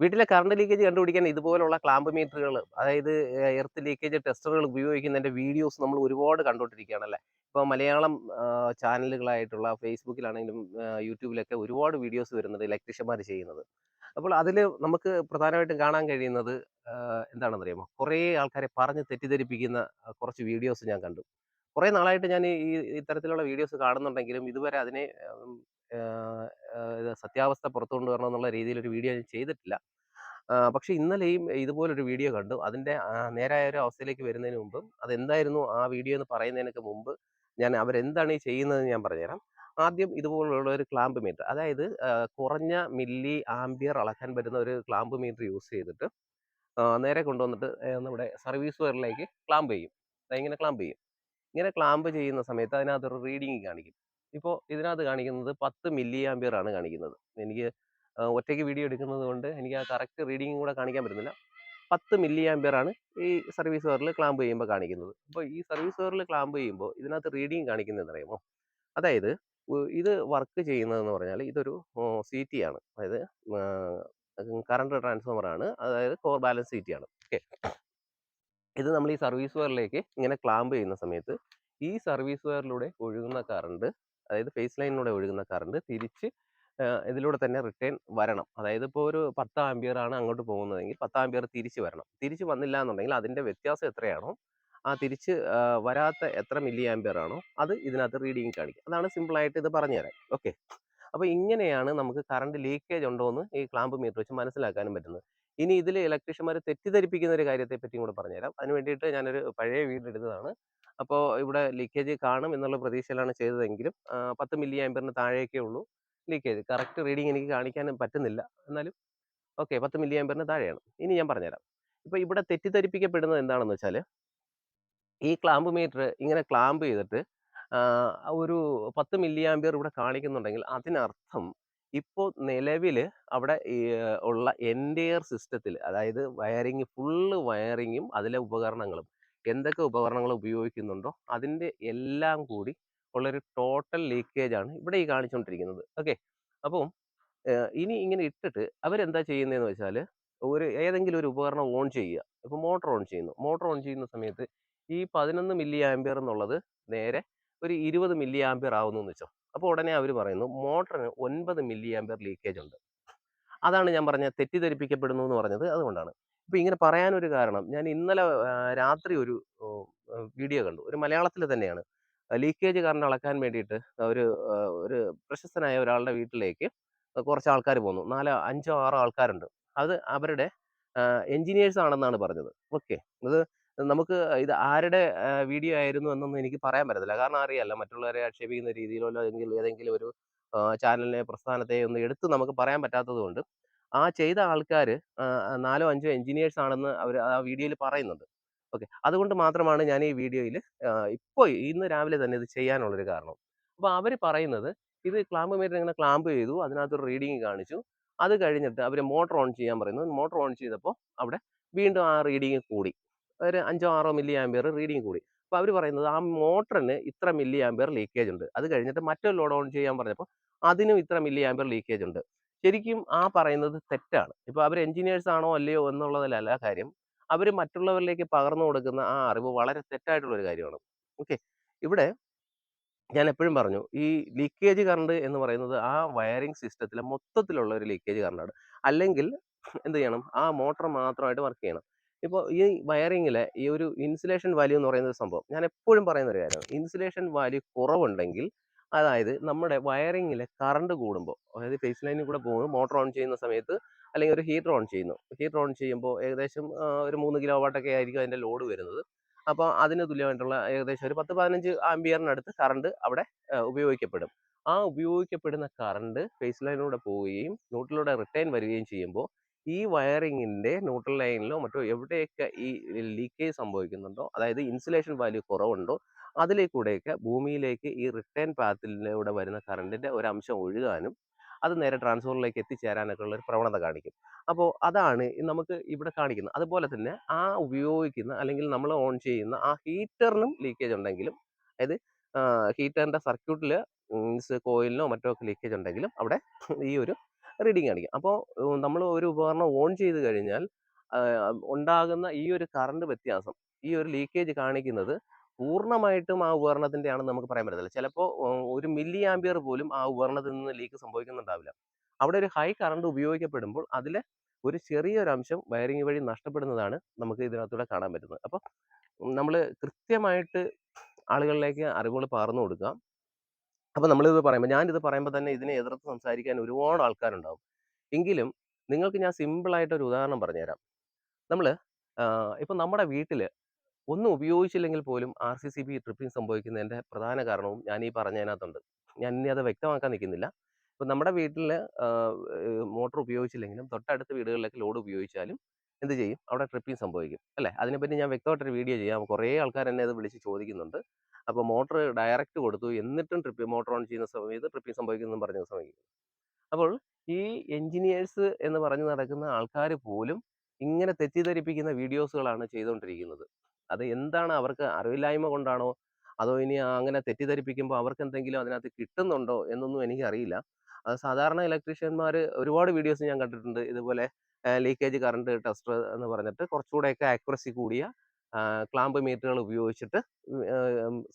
വീട്ടിലെ current leakage കണ്ടുപിടിക്കാൻ ഇതുപോലുള്ള ക്ലാമ്പ് മീറ്ററുകൾ അതായത് എർത്ത് ലീക്കേജ് ടെസ്റ്ററുകൾ ഉപയോഗിക്കുന്നതിന്റെ വീഡിയോസ് നമ്മൾ ഒരുപാട് കണ്ടുകൊണ്ടിരിക്കുകയാണല്ലേ? ഇപ്പോൾ മലയാളം ചാനലുകളായിട്ടുള്ള ഫേസ്ബുക്കിലാണെങ്കിലും യൂട്യൂബിലൊക്കെ ഒരുപാട് വീഡിയോസ് വരുന്നത് ഇലക്ട്രീഷ്യന്മാർ ചെയ്യുന്നത്. അപ്പോൾ അതിൽ നമുക്ക് പ്രധാനമായിട്ടും കാണാൻ കഴിയുന്നത് എന്താണെന്ന് അറിയാമോ കുറേ ആൾക്കാരെ പറഞ്ഞ് തെറ്റിദ്ധരിപ്പിക്കുന്ന കുറച്ച് വീഡിയോസ് ഞാൻ കണ്ടു. കുറേ നാളായിട്ട് ഞാൻ ഈ ഇത്തരത്തിലുള്ള വീഡിയോസ് കാണുന്നുണ്ടെങ്കിലും ഇതുവരെ അതിനെ സത്യാവസ്ഥ പുറത്തു കൊണ്ടുവരണം എന്നുള്ള രീതിയിൽ ഒരു വീഡിയോ ഞാൻ ചെയ്തിട്ടില്ല പക്ഷെ ഇന്നലെയും ഇതുപോലൊരു വീഡിയോ കണ്ടു. അതിന്റെ നേരായ ഒരു അവസ്ഥയിലേക്ക് വരുന്നതിന് മുമ്പ് അതെന്തായിരുന്നു ആ വീഡിയോ എന്ന് പറയുന്നതിനൊക്കെ മുമ്പ് ഞാൻ അവരെന്താണ് ഈ ചെയ്യുന്നതെന്ന് ഞാൻ പറഞ്ഞുതരാം. ആദ്യം ഇതുപോലുള്ള ഒരു ക്ലാമ്പ് മീറ്റർ അതായത് കുറഞ്ഞ മില്ലി ആംബിയർ അളക്കാൻ പറ്റുന്ന ഒരു ക്ലാമ്പ് മീറ്റർ യൂസ് ചെയ്തിട്ട് നേരെ കൊണ്ടുവന്നിട്ട് നമ്മുടെ സർവീസ് വയറിലേക്ക് ക്ലാമ്പ് ചെയ്യും. ഇങ്ങനെ ക്ലാമ്പ് ചെയ്യും. ഇങ്ങനെ ക്ലാമ്പ് ചെയ്യുന്ന സമയത്ത് അതിനകത്തൊരു റീഡിങ് കാണിക്കും. ഇപ്പോൾ ഇതിനകത്ത് കാണിക്കുന്നത് 10 മില്ലി ആംബിയർ ആണ് കാണിക്കുന്നത്. എനിക്ക് ഒറ്റയ്ക്ക് വീഡിയോ എടുക്കുന്നത് കൊണ്ട് എനിക്ക് ആ കറക്റ്റ് റീഡിങ്ങും കൂടെ കാണിക്കാൻ പറ്റുന്നില്ല. 10 മില്ലി ആംബിയർ ആണ് ഈ സർവീസ് വയറിൽ ക്ലാമ്പ് ചെയ്യുമ്പോൾ കാണിക്കുന്നത്. അപ്പോൾ ഈ സർവീസ് വയറിൽ ക്ലാമ്പ് ചെയ്യുമ്പോൾ ഇതിനകത്ത് റീഡിങ് കാണിക്കുന്നത് എന്നറിയാമോ? അതായത് ഇത് വർക്ക് ചെയ്യുന്നതെന്ന് പറഞ്ഞാൽ ഇതൊരു സി ടി ആണ്. അതായത് കറണ്ട് ട്രാൻസ്ഫോമർ ആണ്. അതായത് കോർ ബാലൻസ് സി ടി ആണ്. ഓക്കെ. ഇത് നമ്മൾ ഈ സർവീസ് വയറിലേക്ക് ഇങ്ങനെ ക്ലാമ്പ് ചെയ്യുന്ന സമയത്ത് ഈ സർവീസ് വയറിലൂടെ ഒഴുകുന്ന കറണ്ട് അതായത് ഫേസ് ലൈനിലൂടെ ഒഴുകുന്ന കറണ്ട് തിരിച്ച് ഇതിലൂടെ തന്നെ റിട്ടേൺ വരണം. അതായത് ഇപ്പോൾ ഒരു പത്ത് ആംപിയർ ആണ് അങ്ങോട്ട് പോകുന്നതെങ്കിൽ പത്ത് ആംപിയർ തിരിച്ച് വരണം. തിരിച്ച് വന്നില്ല എന്നുണ്ടെങ്കിൽ അതിന്റെ വ്യത്യാസം എത്രയാണോ ആ തിരിച്ച് വരാത്ത എത്ര മില്ലി ആംപിയർ ആണോ അത് ഇതിനകത്ത് റീഡിങ് കാണിക്കും. അതാണ് സിമ്പിളായിട്ട് ഇത് പറഞ്ഞുതരാം ഓക്കെ. അപ്പോൾ ഇങ്ങനെയാണ് നമുക്ക് കറണ്ട് ലീക്കേജ് ഉണ്ടോ എന്ന് ഈ ക്ലാമ്പ് മീറ്റർ വെച്ച് മനസ്സിലാക്കാനും പറ്റുന്നത്. ഇനി ഇതിൽ ഇലക്ട്രീഷ്യന്മാർ തെറ്റിദ്ധരിപ്പിക്കുന്ന ഒരു കാര്യത്തെ പറ്റിയും കൂടെ പറഞ്ഞുതരാം. അതിന് വേണ്ടിയിട്ട് ഞാനൊരു പഴയ വീട് എടുത്തതാണ്. അപ്പോൾ ഇവിടെ ലീക്കേജ് കാണും എന്നുള്ള പ്രതീക്ഷയിലാണ് ചെയ്തതെങ്കിലും പത്ത് മില്ലി ആംപിയറിന് താഴെയൊക്കെ ഉള്ളൂ ലീക്കേജ്. കറക്റ്റ് റീഡിങ് എനിക്ക് കാണിക്കാനും പറ്റുന്നില്ല. എന്നാലും ഓക്കെ പത്ത് മില്ലി ആംപിയറിന് താഴെയാണ്. ഇനി ഞാൻ പറഞ്ഞുതരാം. ഇപ്പോൾ ഇവിടെ തെറ്റിദ്ധരിപ്പിക്കപ്പെടുന്നത് എന്താണെന്ന് വെച്ചാൽ ഈ ക്ലാമ്പ് മീറ്റർ ഇങ്ങനെ ക്ലാമ്പ് ചെയ്തിട്ട് ഒരു പത്ത് മില്ലി ആമ്പിയർ ഇവിടെ കാണിക്കുന്നുണ്ടെങ്കിൽ അതിനർത്ഥം ഇപ്പോൾ നിലവിൽ അവിടെ ഉള്ള എന്റയർ സിസ്റ്റത്തിൽ അതായത് വയറിങ് ഫുള്ള് വയറിങ്ങും അതിലെ ഉപകരണങ്ങളും എന്തൊക്കെ ഉപകരണങ്ങൾ ഉപയോഗിക്കുന്നുണ്ടോ അതിന്റെ എല്ലാം കൂടി ഉള്ളൊരു ടോട്ടൽ ലീക്കേജ് ആണ് ഇവിടെ ഈ കാണിച്ചുകൊണ്ടിരിക്കുന്നത് ഓക്കെ അപ്പം ഇനി ഇങ്ങനെ ഇട്ടിട്ട് അവരെന്താ ചെയ്യുന്നതെന്ന് വെച്ചാൽ ഒരു ഏതെങ്കിലും ഒരു ഉപകരണം ഓൺ ചെയ്യുക. ഇപ്പോൾ മോട്ടോർ ഓൺ ചെയ്യുന്നു. മോട്ടോർ ഓൺ ചെയ്യുന്ന സമയത്ത് ഈ പതിനൊന്ന് മില്ലി ആംപിയർ എന്നുള്ളത് നേരെ ഒരു ഇരുപത് മില്ലി ആംപിയർ ആവുന്നു എന്ന് വെച്ചോ. അപ്പോൾ ഉടനെ അവർ പറയുന്നു മോട്ടറിന് ഒൻപത് മില്ലി ആംപിയർ ലീക്കേജ് ഉണ്ട്. അതാണ് ഞാൻ പറഞ്ഞ തെറ്റിദ്ധരിപ്പിക്കപ്പെടുന്നു എന്ന് പറഞ്ഞത് അതുകൊണ്ടാണ്. ഇപ്പൊ ഇങ്ങനെ പറയാനൊരു കാരണം ഞാൻ ഇന്നലെ രാത്രി ഒരു വീഡിയോ കണ്ടു. ഒരു മലയാളത്തിൽ തന്നെയാണ്. ലീക്കേജ് കറണ്ട് അളക്കാൻ വേണ്ടിയിട്ട് ഒരു ഒരു പ്രശസ്തനായ ഒരാളുടെ വീട്ടിലേക്ക് കുറച്ച് ആൾക്കാർ പോന്നു. നാലോ അഞ്ചോ ആറോ ആൾക്കാരുണ്ട്. അത് അവരുടെ എൻജിനീയേഴ്സ് ആണെന്നാണ് പറഞ്ഞത്. ഓക്കെ. അത് നമുക്ക് ഇത് ആരുടെ വീഡിയോ ആയിരുന്നു എന്നൊന്നും എനിക്ക് പറയാൻ പറ്റത്തില്ല. കാരണം അറിയാമല്ല മറ്റുള്ളവരെ ആക്ഷേപിക്കുന്ന രീതിയിലോ അല്ലെങ്കിൽ ഏതെങ്കിലും ഒരു ചാനലിനെ പ്രസ്ഥാനത്തെ ഒന്ന് എടുത്ത് നമുക്ക് പറയാൻ പറ്റാത്തത് കൊണ്ട് ആ ചെയ്ത ആൾക്കാർ നാലോ അഞ്ചോ എഞ്ചിനീയേഴ്സ് ആണെന്ന് അവർ ആ വീഡിയോയിൽ പറയുന്നുണ്ട്. ഓക്കെ. അതുകൊണ്ട് മാത്രമാണ് ഞാൻ ഈ വീഡിയോയിൽ ഇപ്പോൾ ഇന്ന് രാവിലെ തന്നെ ഇത് ചെയ്യാനുള്ളൊരു കാരണം. അപ്പോൾ അവർ പറയുന്നത് ഇത് ക്ലാമ്പ് മീറ്റർ ഇങ്ങനെ ക്ലാമ്പ് ചെയ്തു അതിനകത്തൊരു റീഡിങ് കാണിച്ചു. അത് കഴിഞ്ഞിട്ട് അവർ മോട്ടർ ഓൺ ചെയ്യാൻ പറയുന്നു. മോട്ടർ ഓൺ ചെയ്തപ്പോൾ അവിടെ വീണ്ടും ആ റീഡിങ് കൂടി. ഒരു അഞ്ചോ ആറോ മില്ലി ആംബിയർ റീഡിങ് കൂടി. അപ്പോൾ അവർ പറയുന്നത് ആ മോട്ടറിന് ഇത്ര മില്ലി ആംബിയർ ലീക്കേജ് ഉണ്ട്. അത് കഴിഞ്ഞിട്ട് മറ്റൊരു ലോഡ് ഓൺ ചെയ്യാൻ പറഞ്ഞപ്പോൾ അതിനും ഇത്ര മില്ലി ആംബിയർ ലീക്കേജ് ഉണ്ട്. ശരിക്കും ആ പറയുന്നത് തെറ്റാണ്. ഇപ്പോൾ അവർ എഞ്ചിനീയേഴ്സ് ആണോ അല്ലയോ എന്നുള്ളതിലല്ല കാര്യം. അവർ മറ്റുള്ളവരിലേക്ക് പകർന്നു കൊടുക്കുന്ന ആ അറിവ് വളരെ തെറ്റായിട്ടുള്ള ഒരു കാര്യമാണ്. ഓക്കെ. ഇവിടെ ഞാൻ എപ്പോഴും പറഞ്ഞു ഈ ലീക്കേജ് കറണ്ട് എന്ന് പറയുന്നത് ആ വയറിംഗ് സിസ്റ്റത്തിലെ മൊത്തത്തിലുള്ള ഒരു ലീക്കേജ് കറണ്ടാണ് അല്ലെങ്കിൽ എന്ത് ചെയ്യണം? ആ മോട്ടർ മാത്രമായിട്ട് വർക്ക് ചെയ്യണം. ഇപ്പോൾ ഈ വയറിങ്ങിലെ ഈ ഒരു ഇൻസുലേഷൻ വാല്യൂ എന്ന് പറയുന്ന ഒരു സംഭവം. ഞാൻ എപ്പോഴും പറയുന്ന ഒരു കാര്യമാണ്. ഇൻസുലേഷൻ വാല്യൂ കുറവുണ്ടെങ്കിൽ അതായത് നമ്മുടെ വയറിങ്ങിലെ കറണ്ട് കൂടുമ്പോൾ അതായത് ഫേസ് ലൈനിൽ കൂടെ പോകുമ്പോൾ മോട്ടോർ ഓൺ ചെയ്യുന്ന സമയത്ത് അല്ലെങ്കിൽ ഒരു ഹീറ്റർ ഓൺ ചെയ്യുന്നു. ഹീറ്റർ ഓൺ ചെയ്യുമ്പോൾ ഏകദേശം ഒരു മൂന്ന് കിലോ വാട്ടൊക്കെ ആയിരിക്കും അതിന്റെ ലോഡ് വരുന്നത്. അപ്പോൾ അതിന് തുല്യമായിട്ടുള്ള ഏകദേശം ഒരു പത്ത് പതിനഞ്ച് ആംബിയറിനടുത്ത് കറണ്ട് അവിടെ ഉപയോഗിക്കപ്പെടും. ആ ഉപയോഗിക്കപ്പെടുന്ന കറണ്ട് ഫേസ് ലൈനിലൂടെ പോവുകയും ന്യൂട്രലിലൂടെ റിട്ടേൺ വരികയും ചെയ്യുമ്പോൾ ഈ വയറിങ്ങിന്റെ ന്യൂട്രൽ ലൈനിലോ മറ്റോ എവിടെയൊക്കെ ഈ ലീക്കേജ് സംഭവിക്കുന്നുണ്ടോ അതായത് ഇൻസുലേഷൻ വാല്യൂ കുറവുണ്ടോ അതിലേക്കൂടെയൊക്കെ ഭൂമിയിലേക്ക് ഈ റിട്ടേൺ പാത്തിലൂടെ വരുന്ന കറണ്ടിന്റെ ഒരു അംശം ഒഴുകാനും അത് നേരെ ട്രാൻസ്ഫോറിലേക്ക് എത്തിച്ചേരാനൊക്കെ ഉള്ള ഒരു പ്രവണത കാണിക്കും അപ്പോൾ അതാണ് നമുക്ക് ഇവിടെ കാണിക്കുന്നത് അതുപോലെ തന്നെ ആ ഉപയോഗിക്കുന്ന അല്ലെങ്കിൽ നമ്മൾ ഓൺ ചെയ്യുന്ന ആ ഹീറ്ററിനും ലീക്കേജ് ഉണ്ടെങ്കിലും അതായത് ഹീറ്ററിന്റെ സർക്യൂട്ടിൽ മീൻസ് കോയിലിനോ മറ്റോ ഒക്കെ ലീക്കേജ് ഉണ്ടെങ്കിലും അവിടെ ഈ ഒരു റീഡിങ് കാണിക്കും. അപ്പോൾ നമ്മൾ ഒരു ഉപകരണം ഓൺ ചെയ്ത് കഴിഞ്ഞാൽ ഉണ്ടാകുന്ന ഈ ഒരു കറണ്ട് വ്യത്യാസം, ഈ ഒരു ലീക്കേജ് കാണിക്കുന്നത് പൂർണമായിട്ടും ആ ഉപകരണത്തിന്റെ ആണെന്ന് നമുക്ക് പറയാൻ പറ്റത്തില്ല. ചിലപ്പോൾ ഒരു മില്ലി ആംബിയർ പോലും ആ ഉപകരണത്തിൽ നിന്ന് ലീക്ക് സംഭവിക്കുന്നുണ്ടാവില്ല. അവിടെ ഒരു ഹൈ കറണ്ട് ഉപയോഗിക്കപ്പെടുമ്പോൾ അതിൽ ഒരു ചെറിയൊരു അംശം വയറിംഗ് വഴി നഷ്ടപ്പെടുന്നതാണ് നമുക്ക് ഇതിനകത്തൂടെ കാണാൻ പറ്റുന്നത്. അപ്പോൾ നമ്മൾ കൃത്യമായിട്ട് ആളുകളിലേക്ക് അറിവുകൾ പകർന്നു കൊടുക്കുക. അപ്പോൾ നമ്മളിത് പറയുമ്പോൾ ഞാനിത് പറയുമ്പോൾ തന്നെ ഇതിനെ എതിർത്ത് സംസാരിക്കാൻ ഒരുപാട് ആൾക്കാരുണ്ടാവും. എങ്കിലും നിങ്ങൾക്ക് ഞാൻ ഒരു ഉദാഹരണം പറഞ്ഞുതരാം. നമ്മൾ ഇപ്പം നമ്മുടെ വീട്ടിൽ ഒന്നും ഉപയോഗിച്ചില്ലെങ്കിൽ പോലും R C C B tripping സംഭവിക്കുന്നതിന്റെ പ്രധാന കാരണവും ഞാൻ ഈ പറഞ്ഞതിനകത്തുണ്ട്. ഞാൻ ഇനി അത് വ്യക്തമാക്കാൻ നിൽക്കുന്നില്ല. ഇപ്പം നമ്മുടെ വീട്ടിൽ മോട്ടോർ ഉപയോഗിച്ചില്ലെങ്കിലും തൊട്ടടുത്ത വീടുകളിലേക്ക് ലോഡ് ഉപയോഗിച്ചാലും എന്ത് ചെയ്യും? അവിടെ ട്രിപ്പിംഗ് സംഭവിക്കും. അല്ലേ? അതിനെപ്പറ്റി ഞാൻ വ്യക്തമായിട്ടൊരു വീഡിയോ ചെയ്യാം. കുറേ ആൾക്കാർ എന്നെ അത് വിളിച്ച് ചോദിക്കുന്നുണ്ട്. അപ്പോൾ മോട്ടോർ ഡയറക്റ്റ് കൊടുത്തു എന്നിട്ടും ട്രിപ്പ് മോട്ടോർ ഓൺ ചെയ്യുന്ന സമയത്ത് ട്രിപ്പിംഗ് സംഭവിക്കുന്നു പറഞ്ഞ സമയത്ത്. അപ്പോൾ ഈ എഞ്ചിനീയേഴ്സ് എന്ന് പറഞ്ഞ് നടക്കുന്ന ആൾക്കാർ പോലും ഇങ്ങനെ തെറ്റിദ്ധരിപ്പിക്കുന്ന വീഡിയോസുകളാണ് ചെയ്തുകൊണ്ടിരിക്കുന്നത്. അത് എന്താണ് അവർക്ക് അറിവില്ലായ്മ കൊണ്ടാണോ? അതോ ഇനി അങ്ങനെ തെറ്റിദ്ധരിപ്പിക്കുമ്പോൾ അവർക്ക് എന്തെങ്കിലും അതിനകത്ത് കിട്ടുന്നുണ്ടോ എന്നൊന്നും എനിക്കറിയില്ല. അത് സാധാരണ ഇലക്ട്രീഷ്യന്മാർ ഒരുപാട് വീഡിയോസ് ഞാൻ കണ്ടിട്ടുണ്ട്. ഇതുപോലെ ലീക്കേജ് കറണ്ട് ടെസ്റ്റർ എന്ന് പറഞ്ഞിട്ട് കുറച്ചുകൂടെയൊക്കെ ആക്യുറസി കൂടിയ ക്ലാമ്പ് മീറ്ററുകൾ ഉപയോഗിച്ചിട്ട്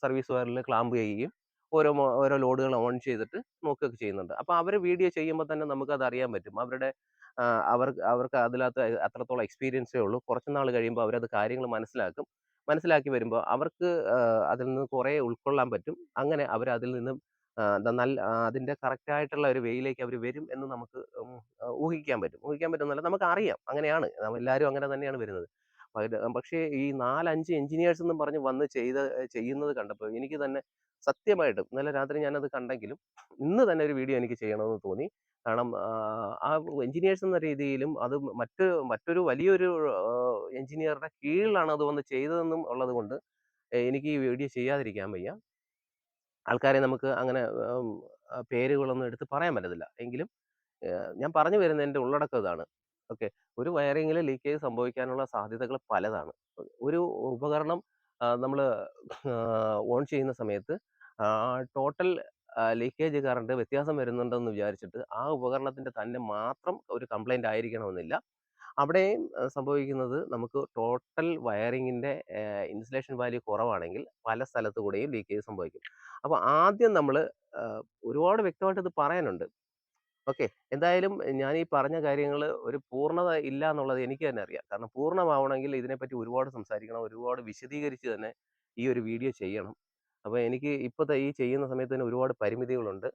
സർവീസ് വയറിൽ ക്ലാമ്പ് ചെയ്യുകയും ഓരോ ഓരോ ലോഡുകൾ ഓൺ ചെയ്തിട്ട് നോക്കുകയൊക്കെ ചെയ്യുന്നുണ്ട്. അപ്പോൾ അവർ വീഡിയോ ചെയ്യുമ്പോൾ തന്നെ നമുക്കത് അറിയാൻ പറ്റും. അവരുടെ അവർക്ക് അവർക്ക് അതിനകത്ത് അത്രത്തോളം എക്സ്പീരിയൻസേ ഉള്ളൂ. കുറച്ച് നാൾ കഴിയുമ്പോൾ അവരത് കാര്യങ്ങൾ മനസ്സിലാക്കും. മനസ്സിലാക്കി വരുമ്പോൾ അവർക്ക് അതിൽ നിന്ന് കുറേ ഉൾക്കൊള്ളാൻ പറ്റും. അങ്ങനെ അവർ അതിൽ നിന്നും നല്ല അതിന്റെ കറക്റ്റ് ആയിട്ടുള്ള ഒരു വേയിലേക്ക് അവർ വരും എന്ന് നമുക്ക് ഊഹിക്കാൻ പറ്റും. ഊഹിക്കാൻ പറ്റുന്നില്ല നമുക്ക് അറിയാം അങ്ങനെയാണ്. എല്ലാവരും അങ്ങനെ തന്നെയാണ് വരുന്നത്. പക്ഷേ ഈ 4, 5 എഞ്ചിനീയേഴ്സ് എന്നും പറഞ്ഞ് വന്ന് ചെയ്ത് ചെയ്യുന്നത് കണ്ടപ്പോൾ എനിക്ക് തന്നെ സത്യമായിട്ടും ഇന്നലെ രാത്രി ഞാനത് കണ്ടെങ്കിലും ഇന്ന് തന്നെ ഒരു വീഡിയോ എനിക്ക് ചെയ്യണമെന്ന് തോന്നി. കാരണം ആ എഞ്ചിനീയേഴ്സ് എന്ന രീതിയിലും അത് മറ്റ് മറ്റൊരു വലിയൊരു എഞ്ചിനീയറുടെ കീഴിലാണ് അത് വന്ന് ചെയ്തതെന്നും ഉള്ളത് കൊണ്ട് എനിക്ക് ഈ വീഡിയോ ചെയ്യാതിരിക്കാൻ വയ്യ. ആൾക്കാരെ നമുക്ക് അങ്ങനെ പേരുകളൊന്നും എടുത്ത് പറയാൻ പറ്റത്തില്ല. എങ്കിലും ഞാൻ പറഞ്ഞു വരുന്നതിന്റെ ഉള്ളടക്കം ഇതാണ്. ഓക്കെ. ഒരു വയറിങ്ങിൽ ലീക്കേജ് സംഭവിക്കാനുള്ള സാധ്യതകൾ പലതാണ്. ഒരു ഉപകരണം നമ്മൾ ഓൺ ചെയ്യുന്ന സമയത്ത് ടോട്ടൽ ലീക്കേജ് കറണ്ട് വ്യത്യാസം വരുന്നുണ്ടെന്ന് വിചാരിച്ചിട്ട് ആ ഉപകരണത്തിന്റെ തന്നെ മാത്രം ഒരു കംപ്ലൈന്റ് ആയിരിക്കണമെന്നില്ല. അവിടെയും സംഭവിക്കുന്നത് നമുക്ക് ടോട്ടൽ വയറിങ്ങിന്റെ ഇൻസുലേഷൻ വാല്യൂ കുറവാണെങ്കിൽ പല സ്ഥലത്തു കൂടെയും ലീക്കേജ് സംഭവിക്കും. അപ്പോൾ ആദ്യം നമ്മൾ ഒരുപാട് വ്യക്തമായിട്ട് ഇത് പറയാനുണ്ട്. ഓക്കെ. എന്തായാലും ഞാൻ ഈ പറഞ്ഞ കാര്യങ്ങൾ ഒരു പൂർണത ഇല്ല എന്നുള്ളത് എനിക്ക് തന്നെ അറിയാം. കാരണം പൂർണമാവണമെങ്കിൽ ഇതിനെപ്പറ്റി ഒരുപാട് സംസാരിക്കണം. ഒരുപാട് വിശദീകരിച്ച് തന്നെ ഈ ഒരു വീഡിയോ ചെയ്യണം. അപ്പോൾ എനിക്ക് ഇപ്പോഴത്തെ ഈ ചെയ്യുന്ന സമയത്ത് തന്നെ ഒരുപാട് പരിമിതികളുണ്ട്.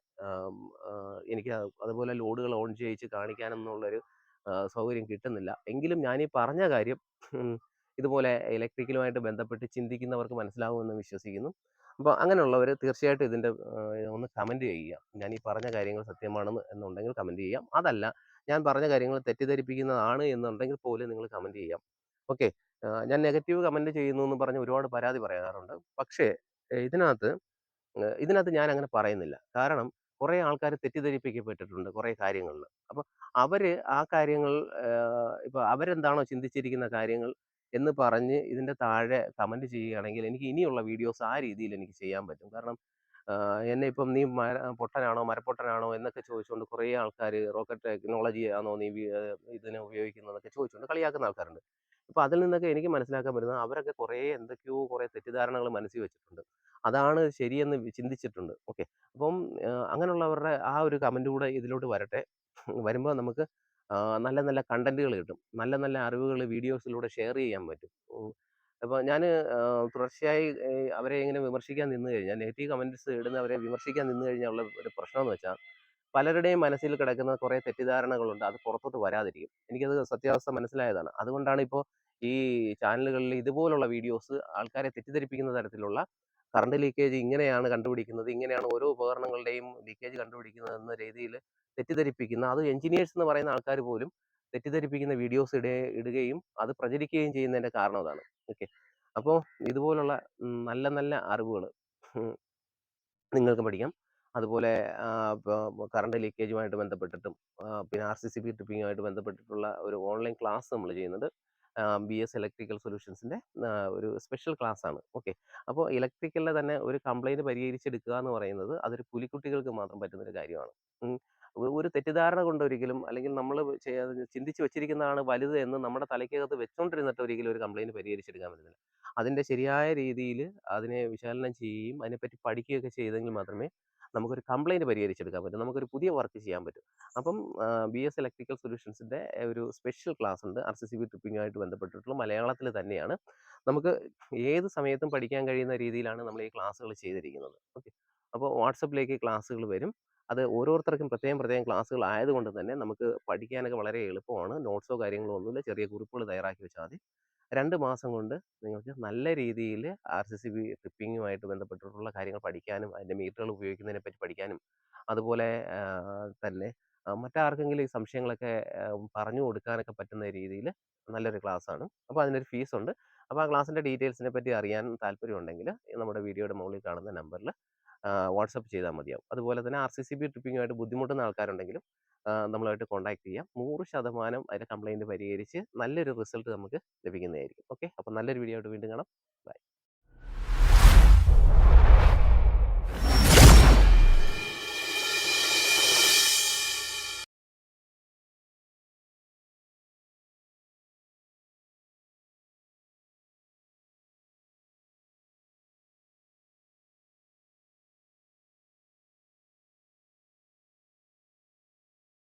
എനിക്ക് അതുപോലെ ലോഡുകൾ ഓൺ ചെയ്യിച്ച് കാണിക്കാനെന്നുള്ളൊരു സൗകര്യം കിട്ടുന്നില്ല. എങ്കിലും ഞാൻ ഈ പറഞ്ഞ കാര്യം ഇതുപോലെ ഇലക്ട്രിക്കലുമായിട്ട് ബന്ധപ്പെട്ട് ചിന്തിക്കുന്നവർക്ക് മനസ്സിലാകുമെന്ന് വിശ്വസിക്കുന്നു. അപ്പോൾ അങ്ങനെയുള്ളവർ തീർച്ചയായിട്ടും ഇതിന്റെ ഒന്ന് കമന്റ് ചെയ്യുക. ഞാൻ ഈ പറഞ്ഞ കാര്യങ്ങൾ സത്യമാണെന്ന് എന്നുണ്ടെങ്കിൽ കമന്റ് ചെയ്യാം. അതല്ല ഞാൻ പറഞ്ഞ കാര്യങ്ങൾ തെറ്റിദ്ധരിപ്പിക്കുന്നതാണ് എന്നുണ്ടെങ്കിൽ പോലും നിങ്ങൾ കമന്റ് ചെയ്യാം. ഓക്കെ. ഞാൻ നെഗറ്റീവ് കമന്റ് ചെയ്യുന്നു എന്ന് പറഞ്ഞ് ഒരുപാട് പരാതി പറയാറുണ്ട്. പക്ഷേ ഇതിനകത്ത് ഇതിനകത്ത് ഞാൻ അങ്ങനെ പറയുന്നില്ല. കാരണം കുറേ ആൾക്കാർ തെറ്റിദ്ധരിപ്പിക്കപ്പെട്ടിട്ടുണ്ട് കുറേ കാര്യങ്ങളിൽ അപ്പോൾ അവർ ആ കാര്യങ്ങൾ ഇപ്പോൾ ഇപ്പൊ അവരെന്താണോ ചിന്തിച്ചിരിക്കുന്ന കാര്യങ്ങൾ എന്ന് പറഞ്ഞ് ഇതിന്റെ താഴെ കമന്റ് ചെയ്യുകയാണെങ്കിൽ എനിക്ക് ഇനിയുള്ള വീഡിയോസ് ആ രീതിയിൽ എനിക്ക് ചെയ്യാൻ പറ്റും. കാരണം എന്നെ ഇപ്പം നീ മര പൊട്ടനാണോ മരപ്പൊട്ടനാണോ എന്നൊക്കെ ചോദിച്ചുകൊണ്ട് കുറേ ആൾക്കാർ റോക്കറ്റ് ടെക്നോളജി ആണോ നീ ഇതിനെ ഉപയോഗിക്കുന്നതെന്നൊക്കെ ചോദിച്ചുകൊണ്ട് കളിയാക്കുന്ന ആൾക്കാരുണ്ട്. അപ്പോൾ അതിൽ നിന്നൊക്കെ എനിക്ക് മനസ്സിലാക്കാൻ പറ്റുന്നത് അവരൊക്കെ കുറേ എന്തൊക്കെയോ കുറേ തെറ്റിദ്ധാരണകൾ മനസ്സിൽ വെച്ചിട്ടുണ്ട്. അതാണ് ശരിയെന്ന് ചിന്തിച്ചിട്ടുണ്ട്. ഓക്കെ. അപ്പം അങ്ങനെയുള്ളവരുടെ ആ ഒരു കമന്റ് കൂടെ ഇതിലോട്ട് വരട്ടെ. വരുമ്പോൾ നമുക്ക് നല്ല നല്ല കണ്ടന്റുകൾ കിട്ടും. നല്ല നല്ല അറിവുകൾ വീഡിയോസിലൂടെ ഷെയർ ചെയ്യാൻ പറ്റും. അപ്പോൾ ഞാൻ തുടർച്ചയായി അവരെ ഇങ്ങനെ വിമർശിക്കാൻ നിന്ന് കഴിഞ്ഞാൽ നെഗറ്റീവ് കമന്റ്സ് ഇടുന്നവരെ വിമർശിക്കാൻ നിന്ന് കഴിഞ്ഞാൽ ഉള്ള ഒരു പ്രശ്നം എന്ന് വെച്ചാൽ പലരുടെയും മനസ്സിൽ കിടക്കുന്ന കുറേ തെറ്റിദ്ധാരണകളുണ്ട്. അത് പുറത്തോട്ട് വരാതിരിക്കും. എനിക്കത് സത്യാവസ്ഥ മനസ്സിലായതാണ്. അതുകൊണ്ടാണ് ഇപ്പോൾ ഈ ചാനലുകളിൽ ഇതുപോലുള്ള വീഡിയോസ് ആൾക്കാരെ തെറ്റിദ്ധരിപ്പിക്കുന്ന തരത്തിലുള്ള കറണ്ട് ലീക്കേജ് ഇങ്ങനെയാണ് കണ്ടുപിടിക്കുന്നത്. ഇങ്ങനെയാണ് ഓരോ ഉപകരണങ്ങളുടെയും ലീക്കേജ് കണ്ടുപിടിക്കുന്നത് എന്ന രീതിയിൽ തെറ്റിദ്ധരിപ്പിക്കുന്ന അത് എഞ്ചിനീയേഴ്സ് എന്ന് പറയുന്ന ആൾക്കാർ പോലും തെറ്റിദ്ധരിപ്പിക്കുന്ന വീഡിയോസ് ഇട ഇടുകയും അത് പ്രചരിക്കുകയും ചെയ്യുന്നതിന്റെ കാരണം അതാണ്. ഓക്കെ. അപ്പോൾ ഇതുപോലുള്ള നല്ല നല്ല അറിവുകൾ നിങ്ങൾക്ക് പഠിക്കാം. അതുപോലെ കറണ്ട് ലീക്കേജുമായിട്ട് ബന്ധപ്പെട്ടിട്ടും പിന്നെ ആർ സി സി ബി ട്രിപ്പിങ്ങുമായിട്ട് ബന്ധപ്പെട്ടിട്ടുള്ള ഒരു ഓൺലൈൻ ക്ലാസ് നമ്മൾ ചെയ്യുന്നുണ്ട്. ആഹ് ബിഎസ് ഇലക്ട്രിക്കൽ സൊല്യൂഷൻസിന്റെ ഒരു സ്പെഷ്യൽ ക്ലാസ് ആണ്. ഓക്കെ. അപ്പോൾ ഇലക്ട്രിക്കലിലെ തന്നെ ഒരു കംപ്ലയിന്റ് പരിഹരിച്ചെടുക്കുക എന്ന് പറയുന്നത് അതൊരു പുലിക്കുട്ടികൾക്ക് മാത്രം പറ്റുന്ന ഒരു കാര്യമാണ്. ഒരു തെറ്റിദ്ധാരണ കൊണ്ട് ഒരിക്കലും അല്ലെങ്കിൽ നമ്മൾ ചിന്തിച്ചു വെച്ചിരിക്കുന്നതാണ് വലുത് എന്ന് നമ്മുടെ തലയ്ക്കകത്ത് വെച്ചുകൊണ്ടിരുന്നിട്ട് ഒരിക്കലും ഒരു കംപ്ലൈന്റ് പരിഹരിച്ചെടുക്കാൻ പറ്റുന്നില്ല അതിന്റെ ശരിയായ രീതിയിൽ അതിനെ വിശകലനം ചെയ്യുകയും അതിനെപ്പറ്റി പഠിക്കുകയൊക്കെ ചെയ്തെങ്കിൽ മാത്രമേ നമുക്കൊരു കംപ്ലൈന്റ് പരിഹരിച്ചെടുക്കാൻ പറ്റും. നമുക്കൊരു പുതിയ വർക്ക് ചെയ്യാൻ പറ്റും. അപ്പം ബി എസ് ഇലക്ട്രിക്കൽ സൊല്യൂഷൻസിന്റെ ഒരു സ്പെഷ്യൽ ക്ലാസ് ഉണ്ട്. ആർ സി സി ബി ട്രിപ്പിങ്ങുമായിട്ട് ബന്ധപ്പെട്ടിട്ടുള്ള മലയാളത്തിൽ തന്നെയാണ്. നമുക്ക് ഏത് സമയത്തും പഠിക്കാൻ കഴിയുന്ന രീതിയിലാണ് നമ്മൾ ഈ ക്ലാസ്സുകൾ ചെയ്തിരിക്കുന്നത്. ഓക്കെ. അപ്പോൾ വാട്സപ്പിലേക്ക് ക്ലാസ്സുകൾ വരും. അത് ഓരോരുത്തർക്കും പ്രത്യേകം പ്രത്യേകം ക്ലാസ്സുകൾ ആയതുകൊണ്ട് തന്നെ നമുക്ക് പഠിക്കാനൊക്കെ വളരെ എളുപ്പമാണ്. നോട്ട്സോ കാര്യങ്ങളോ ഒന്നുമില്ല. ചെറിയ കുറിപ്പുകൾ തയ്യാറാക്കി വെച്ചാൽ മതി. രണ്ട് മാസം കൊണ്ട് നിങ്ങൾക്ക് നല്ല രീതിയിൽ ആർ സി സി ബി ട്രിപ്പിങ്ങുമായിട്ട് ബന്ധപ്പെട്ടിട്ടുള്ള കാര്യങ്ങൾ പഠിക്കാനും അതിന്റെ മീറ്ററുകൾ ഉപയോഗിക്കുന്നതിനെ പറ്റി പഠിക്കാനും അതുപോലെ തന്നെ മറ്റാർക്കെങ്കിലും ഈ സംശയങ്ങളൊക്കെ പറഞ്ഞു കൊടുക്കാനൊക്കെ പറ്റുന്ന രീതിയിൽ നല്ലൊരു ക്ലാസ്സാണ്. അപ്പോൾ അതിനൊരു ഫീസുണ്ട്. അപ്പോൾ ആ ക്ലാസ്സിന്റെ ഡീറ്റെയിൽസിനെ പറ്റി അറിയാൻ താല്പര്യമുണ്ടെങ്കിൽ നമ്മുടെ വീഡിയോയുടെ മുകളിൽ കാണുന്ന നമ്പറിൽ വാട്സപ്പ് ചെയ്താൽ മതിയാവും. അതുപോലെ തന്നെ ആർ സി സി ബി ട്രിപ്പിങ്ങുമായിട്ട് ബുദ്ധിമുട്ടുന്ന ആൾക്കാരുണ്ടെങ്കിലും നമ്മളുമായിട്ട് കോൺടാക്ട് ചെയ്യാം. നൂറ് ശതമാനം അതിന്റെ കംപ്ലൈന്റ് പരിഹരിച്ച് നല്ലൊരു റിസൾട്ട് നമുക്ക് ലഭിക്കുന്നതായിരിക്കും. ഓക്കെ അപ്പോൾ നല്ലൊരു വീഡിയോ ആയിട്ട് വീണ്ടും കാണാം. ബൈ